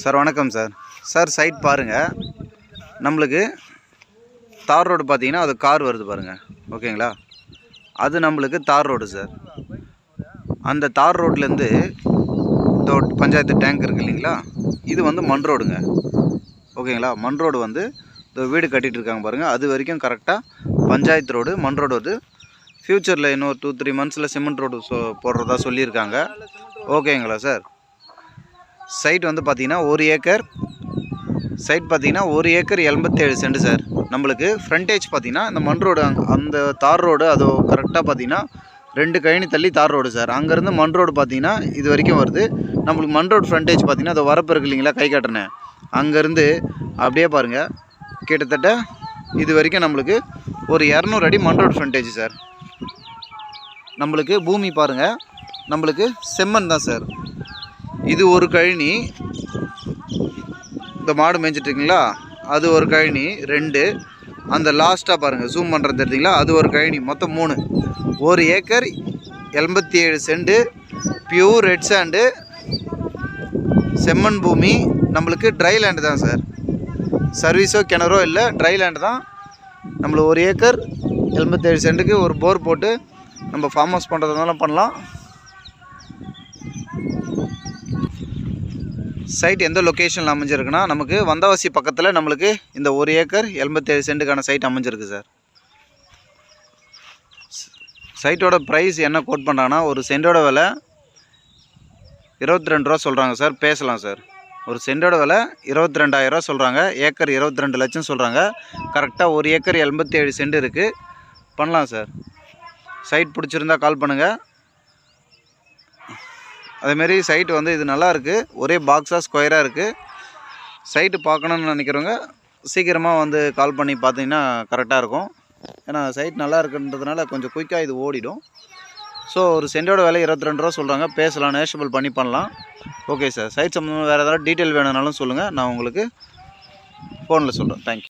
Sir வணக்கம் sir. Sir side பாருங்கள் நம்மளுக்கு தார் ரோடு பார்த்தீங்கன்னா அது கார் வருது பாருங்கள் ஓகேங்களா? அது நம்மளுக்கு தார் ரோடு சார். அந்த தார் ரோட்லேருந்து இந்த பஞ்சாயத்து டேங்க் இருக்கு இல்லைங்களா? இது வந்து மண் ரோடுங்க. ஓகேங்களா? மண் ரோடு வந்து இந்த வீடு கட்டிகிட்டு இருக்காங்க பாருங்கள் அது வரைக்கும் கரெக்டாக பஞ்சாயத்து ரோடு மண் ரோடு வந்து ஃப்யூச்சரில் இன்னொரு டூ த்ரீ மந்த்ஸில் சிமெண்ட் ரோடு சொ போடுறதா சொல்லியிருக்காங்க. ஓகேங்களா சார்? சைட் வந்து பார்த்தீங்கன்னா ஒரு ஏக்கர். சைட் பார்த்தீங்கன்னா ஒரு ஏக்கர் எண்பத்தேழு சென்ட் சார். நம்மளுக்கு ஃப்ரண்டேஜ் பார்த்தீங்கன்னா இந்த மண் ரோடு அந்த தார் ரோடு அது கரெக்டாக பார்த்தீங்கன்னா ரெண்டு கழனி தள்ளி தார் ரோடு சார். அங்கேருந்து மண் ரோடு பார்த்தீங்கன்னா இது வரைக்கும் வருது. நம்மளுக்கு மண் ரோடு ஃப்ரண்டேஜ் பார்த்தீங்கன்னா அது வரப்பு இருக்கு இல்லைங்களா கை காட்டினேன் அங்கேருந்து அப்படியே பாருங்கள் கிட்டத்தட்ட இது வரைக்கும் நம்மளுக்கு ஒரு இரநூறு அடி மண் ரோடு ஃப்ரண்டேஜ் சார். நம்மளுக்கு பூமி பாருங்கள் நம்மளுக்கு செம்மண் தான் சார். இது ஒரு கழனி. இந்த மாடு மேய்ஞ்சிட்ருக்கீங்களா அது ஒரு கழனி ரெண்டு. அந்த லாஸ்ட்டாக பாருங்கள் ஜூம் பண்ணுறது தெரிஞ்சிங்களா அது ஒரு கழனி மொத்தம் மூணு. ஒரு ஏக்கர் எண்பத்தி ஏழு செண்டு. பியூர் ரெட் சாண்டு செம்மண் பூமி. நம்மளுக்கு ட்ரை லேண்டு தான் சார் சர்வீஸோ கிணறோ இல்லை ட்ரை லேண்டு தான். நம்மளுக்கு ஒரு ஏக்கர் எண்பத்தேழு சென்ட்டுக்கு ஒரு போர் போட்டு நம்ம ஃபார்ம் ஹவுஸ் பண்ணுறதுனால பண்ணலாம். சைட் எந்த லொக்கேஷனில் அமைஞ்சிருக்குன்னா நமக்கு வந்தவாசி பக்கத்தில் நம்மளுக்கு இந்த ஒரு ஏக்கர் எண்பத்தேழு சென்ட்டுக்கான சைட் அமைஞ்சிருக்கு சார் சைட்டோட ப்ரைஸ் என்ன கோட் பண்ணுறாங்கன்னா ஒரு சென்டோட விலை இருபத்தி ரெண்டு ரூபா சொல்கிறாங்க சார் பேசலாம் சார் ஒரு சென்டோட விலை இருபத்தி ரெண்டாயிரரூவா சொல்கிறாங்க ஏக்கர் இருபத்தி ரெண்டு லட்சம் சொல்கிறாங்க கரெக்டாக ஒரு ஏக்கர் எண்பத்தி ஏழு சென்ட் இருக்குது பண்ணலாம் சார் சைட் பிடிச்சிருந்தா கால் பண்ணுங்கள் அதேமாரி சைட்டு வந்து இது நல்லா இருக்குது ஒரே பாக்ஸாக ஸ்கொயராக இருக்குது சைட்டு பார்க்கணுன்னு நினைக்கிறவங்க சீக்கிரமாக வந்து கால் பண்ணி பார்த்தீங்கன்னா கரெக்டாக இருக்கும். ஏன்னா சைட் நல்லா இருக்குன்றதுனால கொஞ்சம் குயிக்காக இது ஓடிடும். ஸோ ஒரு சென்டோட விலை இருபத்தி ரெண்டு ரூபா சொல்கிறாங்க பேசலாம் நேஷபிள் பண்ணி பண்ணலாம். ஓகே சார் சைட் சம்மந்தமாக வேறு ஏதாவது டீட்டெயில் வேணும்னாலும் சொல்லுங்கள் நான் உங்களுக்கு ஃபோனில் சொல்கிறேன் தேங்க்யூ